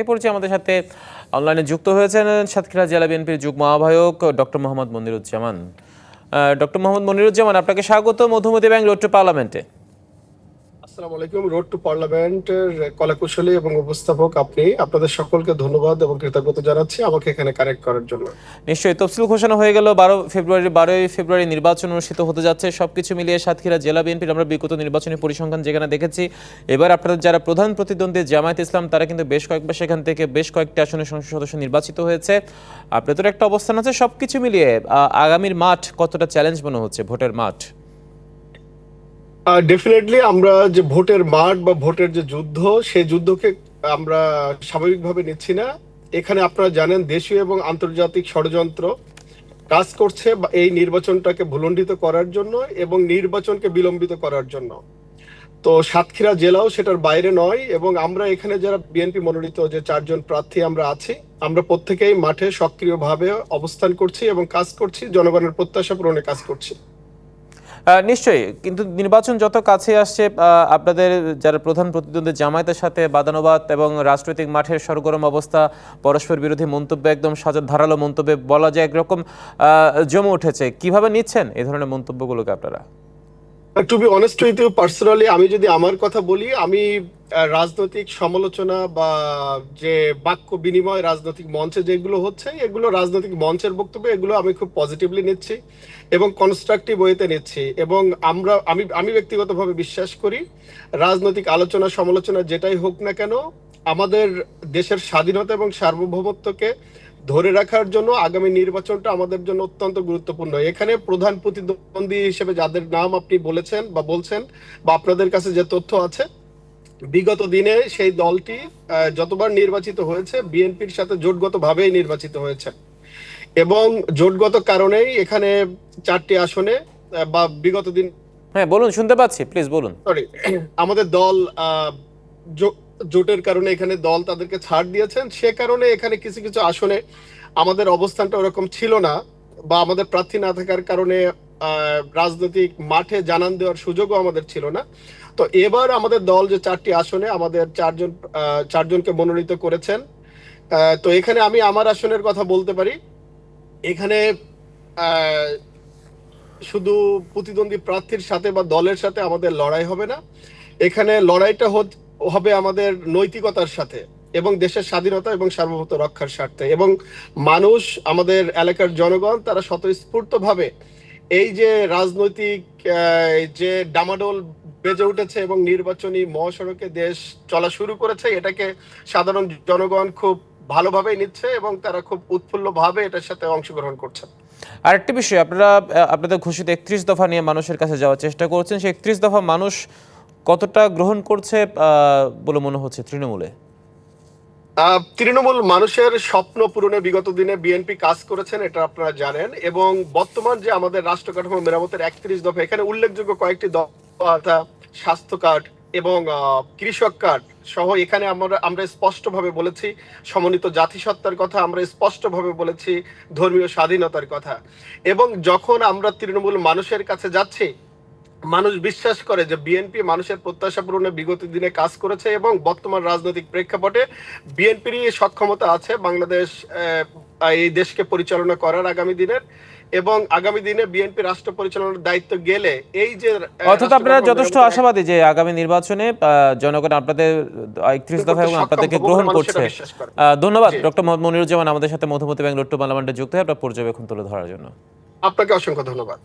এই পর্যায়ে আমাদের সাথে অনলাইনে যুক্ত হয়েছেন সাতক্ষীরা জেলা বিএনপির যুগ্ম আহ্বায়ক ডক্টর মোহাম্মদ মনিরুজ্জামান। ডক্টর মোহাম্মদ মনিরুজ্জামান, আপনাকে স্বাগত। মধুমতি ব্যাংক রোড টু পার্লামেন্টে। আসসালামু আলাইকুম। রোড টু পার্লামেন্টের কলাকুশলী এবং উপস্থাপক আপনি। আপনাদের সকলকে ধন্যবাদ এবং কৃতজ্ঞতা জানাচ্ছি আমাকে এখানে কানেক্ট করার জন্য। নিশ্চয়ই, তফসিল ঘোষণা হয়ে গেল। বারো ফেব্রুয়ারি, বারোই ফেব্রুয়ারি নির্বাচন অনুষ্ঠিত হতে যাচ্ছে। সবকিছু মিলিয়ে সাতক্ষীরা জেলা বিএনপির আমরা বিগত নির্বাচনী পরিসংখ্যান যেখানে দেখেছি। এবার আপনাদের যারা প্রধান প্রতিদ্বন্দ্বী জামায়াত ইসলাম, তারা কিন্তু বেশ কয়েকবার সেখান থেকে বেশ কয়েকটি আসনে সংসদ সদস্য নির্বাচিত হয়েছে। আপনাদের একটা অবস্থান আছে। সবকিছু মিলিয়ে আগামীর মাঠ কতটা চ্যালেঞ্জ মনে হচ্ছে ভোটের মাঠ? ডেফিনেটলি আমরা যে ভোটের মাঠ বা ভোটের যে যুদ্ধ, সেই যুদ্ধকে আমরা স্বাভাবিকভাবে নিচ্ছি না। এখানে আপনারা জানেন দেশীয় এবং আন্তর্জাতিক ষড়যন্ত্র কাজ করছে এই নির্বাচনটাকে ভুলণ্ডিত করার জন্য এবং নির্বাচনকে বিলম্বিত করার জন্য। তো সাতক্ষীরা জেলাও সেটার বাইরে নয় এবং আমরা এখানে যারা বিএনপি মনোনীত যে চারজন প্রার্থী আমরা আছি, আমরা প্রত্যেকেই মাঠে সক্রিয়ভাবে অবস্থান করছি এবং কাজ করছি, জনগণের প্রত্যাশা পূরণে কাজ করছি। নিশ্চয়ই। কিন্তু নির্বাচন যত কাছে আসছে আপনাদের যারা প্রধান প্রতিদ্বন্দ্বী জামায়াতের সাথে বাদানুবাদ এবং রাজনৈতিক মাঠের সরগরম অবস্থা, পরস্পর বিরোধী মন্তব্য একদম সাজা ধারালো মন্তব্যে বলা যায় একরকম জমে উঠেছে। কীভাবে নিচ্ছেন এই ধরনের মন্তব্যগুলোকে আপনারা? To be honest with you personally আমি যদি আমার কথা বলি, আমি রাজনৈতিক সমালোচনা বা যে বাক্য বিনিময় রাজনৈতিক মঞ্চে যেগুলো হচ্ছে, এগুলো রাজনৈতিক মঞ্চের বক্তব্য, এগুলো আমি খুব পজিটিভলি নিচ্ছি এবং কনস্ট্রাকটিভ ওয়েতে নিচ্ছি। এবং আমরা, আমি আমি ব্যক্তিগতভাবে বিশ্বাস করি, রাজনৈতিক আলোচনা, সমালোচনা যেটাই হোক না কেন, আমাদের দেশের স্বাধীনতা এবং সার্বভৌমত্বকে ধরে রাখার জন্য আগামী নির্বাচনটা আমাদের জন্য অত্যন্ত গুরুত্বপূর্ণ। এখানে প্রধান প্রতিদ্বন্দ্বী হিসেবে যাদের নাম আপনি বলেছেন বা বলছেন বা আপনাদের কাছে যে তথ্য আছে বিগত দিনে সেই দলটি যতবার নির্বাচিত হয়েছে বিএনপির সাথে জোটগতভাবেই নির্বাচিত হয়েছে। এবং জোটগত কারণেই এখানে চারটি আসনে বা বিগত দিন হ্যাঁ বলুন শুনতে পাচ্ছি প্লিজ বলুন। সরি আমাদের দল জোটের কারণে এখানে দল তাদেরকে ছাড় দিয়েছেন। সে কারণে এখানে কিছু কিছু আসনে আমাদের অবস্থানটা ওরকম ছিল না বা আমাদের প্রার্থী না থাকার কারণে আহ, রাজনৈতিক মাঠে জানান দেওয়ার সুযোগও আমাদের ছিল না। তো এবার আমাদের দল যে চারটি আসনে, আমাদের চারজন চারজনকে মনোনীত করেছেন। তো এখানে আমি আমার আসনের কথা বলতে পারি। এখানে শুধু প্রতিদ্বন্দ্বী প্রার্থীর সাথে বা দলের সাথে আমাদের লড়াই হবে না। এখানে লড়াইটা হবে আমাদের নৈতিকতার সাথে এবং দেশের স্বাধীনতা এবং সার্বভৌমত্ব রক্ষার স্বার্থে। এবং মানুষ, আমাদের এলাকার জনগণ, তারা স্বতঃস্ফূর্তভাবে এই যে রাজনৈতিক যে ডামাডোল বেজে উঠেছে এবং নির্বাচনী মহাসড়কে দেশ চলা শুরু করেছে। এটাকে সাধারণ জনগণ খুব ভালোভাবেই নিচ্ছে এবং তারা খুব উৎফুল্লভাবে এটার সাথে অংশগ্রহণ করছে। আরেকটি বিষয় আপনারা আপনাদের ঘোষিত একত্রিশ দফা নিয়ে মানুষের কাছে যাওয়ার চেষ্টা করছেন। সেই একত্রিশ দফা মানুষ কতটা গ্রহণ করছে বলে মনে হচ্ছে তৃণমূলে? তৃণমূল মানুষের স্বপ্ন পূরণে বিগত দিনে বিএনপি কাজ করেছেন এটা আপনারা জানেন। এবং বর্তমান যে আমাদের রাষ্ট্র কাঠামো মেরামতের একত্রিশ দফা এখানে উল্লেখযোগ্য কয়েকটি দফা স্বাস্থ্য কার্ড এবং কৃষক কার্ড সহ এখানে আমরা আমরা স্পষ্টভাবে বলেছি, সমন্বিত জাতিসত্তার কথা আমরা স্পষ্টভাবে বলেছি, ধর্মীয় স্বাধীনতার কথা। এবং যখন আমরা তৃণমূল মানুষের কাছে যাচ্ছি, মানুষ বিশ্বাস করে যে বিএনপি মানুষের প্রত্যাশা পূরণে বিগত দিনে কাজ করেছে এবং বর্তমান রাজনৈতিক প্রেক্ষাপটে বিএনপিরই সক্ষমতা আছে বাংলাদেশ এই দেশকে পরিচালনা করার আগামী দিনের। এবং আগামী দিনে বিএনপি রাষ্ট্র পরিচালনার দায়িত্ব গেলে এই যে অর্থাৎ আপনারা যথেষ্ট আশাবাদী যে আগামী নির্বাচনে জনগণ আপনাদের একত্রিশ দফা এবং আপনাদেরকে গ্রহণ করছে। ধন্যবাদ। ডক্টর মোহাম্মদ মনিরুজ্জামান আমাদের সাথে মধুমতি ব্যাংক লোট্টু পার্লামেন্টে যুক্ত হয়ে আপনার পর্যবেক্ষণ তুলে ধরার জন্য। আপনাকে অসংখ্য ধন্যবাদ।